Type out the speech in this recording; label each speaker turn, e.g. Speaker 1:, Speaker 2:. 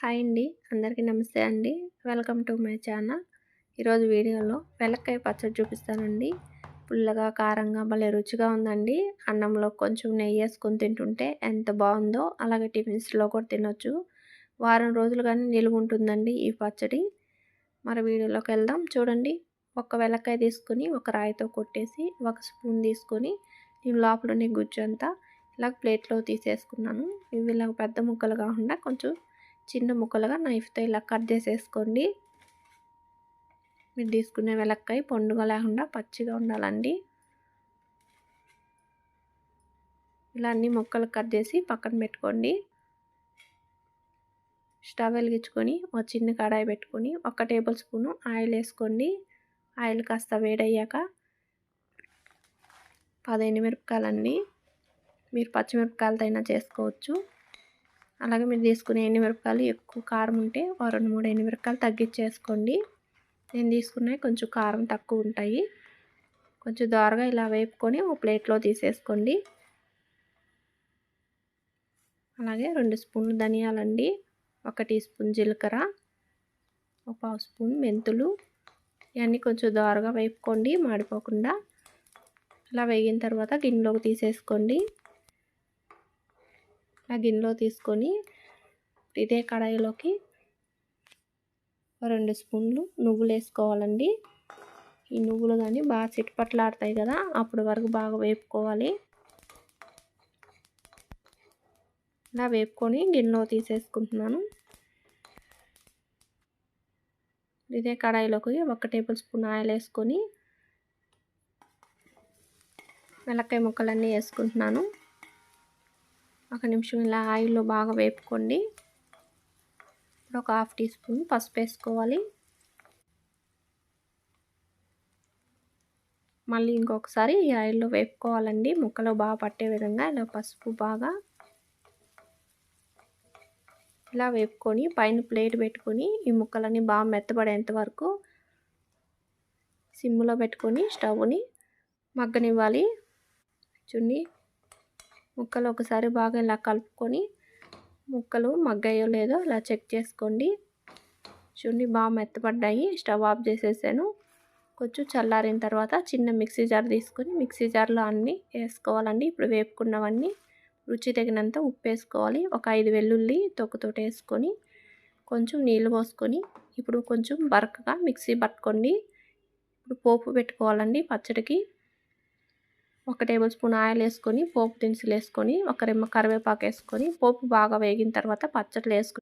Speaker 1: Hi అండి. అందరికీ నమస్తే అండి. Welcome to my channel. ఈరోజు వీడియోలో వెలక్కాయ పచ్చడి చూపిస్తానండి. పుల్లగా కారంగా భలే రుచిగా ఉందండి. అన్నంలో కొంచెం నెయ్యి వేసుకొని తింటుంటే ఎంత బాగుందో అలాగే టిఫిన్స్లో కూడా తినొచ్చు. వారం రోజులు కానీ నిలువ ఉంటుందండి ఈ పచ్చడి. మరి వీడియోలోకి వెళ్దాం. చూడండి. ఒక వెలక్కాయ తీసుకొని ఒక రాయితో కొట్టేసి ఒక స్పూన్ తీసుకొని నేను లోపల గుజ్జు అంతా ఇలా ప్లేట్లో తీసేసుకున్నాను. ఇవి ఇలా పెద్ద ముక్కలు కాకుండా కొంచెం చిన్న ముక్కలుగా నైఫ్తో ఇలా కట్ చేసేసుకోండి. మీరు తీసుకునే వెలక్కాయ పండుగ లేకుండా పచ్చిగా ఉండాలండి. ఇలా అన్ని ముక్కలు కట్ చేసి పక్కన పెట్టుకోండి. స్టవ్ వెలిగించుకొని ఒక చిన్న కడాయి పెట్టుకొని ఒక టేబుల్ స్పూను ఆయిల్ వేసుకోండి. ఆయిల్ కాస్త వేడయ్యాక పదిహేను మిరపకాయలండి మీరు పచ్చిమిరపకాయలతో అయినా చేసుకోవచ్చు. అలాగే మీరు తీసుకునే మిరపకాయలు ఎక్కువ కారం ఉంటే ఒక రెండు మూడు మిరపకాయలు తగ్గించేసుకోండి. నేను తీసుకున్నవి కొంచెం కారం తక్కువ ఉంటాయి. కొంచెం దోరగా ఇలా వేపుకొని ఒక ప్లేట్లో తీసేసుకోండి. అలాగే రెండు స్పూన్లు ధనియాలండి ఒక టీ స్పూన్ జీలకర్ర ఒక పావు స్పూన్ మెంతులు. ఇవన్నీ కొంచెం దోరగా వేపుకోండి మాడిపోకుండా. ఇలా వేగిన తర్వాత గిన్నెలోకి తీసేసుకోండి. ఆ గిన్నెలో తీసుకొని ఇదే కడాయిలోకి రెండు స్పూన్లు నువ్వులు వేసుకోవాలండి. ఈ నువ్వులు కానీ బాగా చిట్పట్లాడతాయి కదా అప్పటి వరకు బాగా వేపుకోవాలి. ఇలా వేపుకొని గిన్నెలో తీసేసుకుంటున్నాను. ఇదే కడాయిలోకి ఒక టేబుల్ స్పూన్ ఆయిల్ వేసుకొని మిలక్కాయ ముక్కలన్నీ వేసుకుంటున్నాను. ఒక నిమిషం ఇలా ఆయిల్లో బాగా వేపుకోండి. ఇప్పుడు ఒక హాఫ్ టీ స్పూన్ పసుపు వేసుకోవాలి. మళ్ళీ ఇంకొకసారి ఈ ఆయిల్లో వేపుకోవాలండి. ముక్కలు బాగా పట్టే విధంగా ఇలా పసుపు బాగా ఇలా వేపుకొని పైన ప్లేట్ పెట్టుకొని ఈ ముక్కలన్నీ బాగా మెత్తబడేంత వరకు సిమ్లో పెట్టుకొని స్టవ్ని మగ్గనివ్వాలి. చున్నీ ముక్కలు ఒకసారి బాగా ఇలా కలుపుకొని ముక్కలు మగ్గాయో లేదో ఇలా చెక్ చేసుకోండి. చూడండి బాగా మెత్తపడ్డాయి. స్టవ్ ఆఫ్ చేసేసాను. కొంచెం చల్లారిన తర్వాత చిన్న మిక్సీ జార్ తీసుకొని మిక్సీ జార్లో అన్నీ వేసుకోవాలండి. ఇప్పుడు వేపుకున్నవన్నీ రుచి తగినంత ఉప్పు వేసుకోవాలి. ఒక ఐదు వెల్లుల్లి తొక్కుతోటి వేసుకొని కొంచెం నీళ్ళు పోసుకొని ఇప్పుడు కొంచెం బరకగా మిక్సీ పట్టుకోండి. ఇప్పుడు పోపు పెట్టుకోవాలండి పచ్చడికి. ఒక టేబుల్ స్పూన్ ఆయిల్ వేసుకొని పోపు దినుసులు వేసుకొని ఒక రెమ్మ కరివేపాకు వేసుకొని పోపు బాగా వేగిన తర్వాత పచ్చట్లు వేసుకుని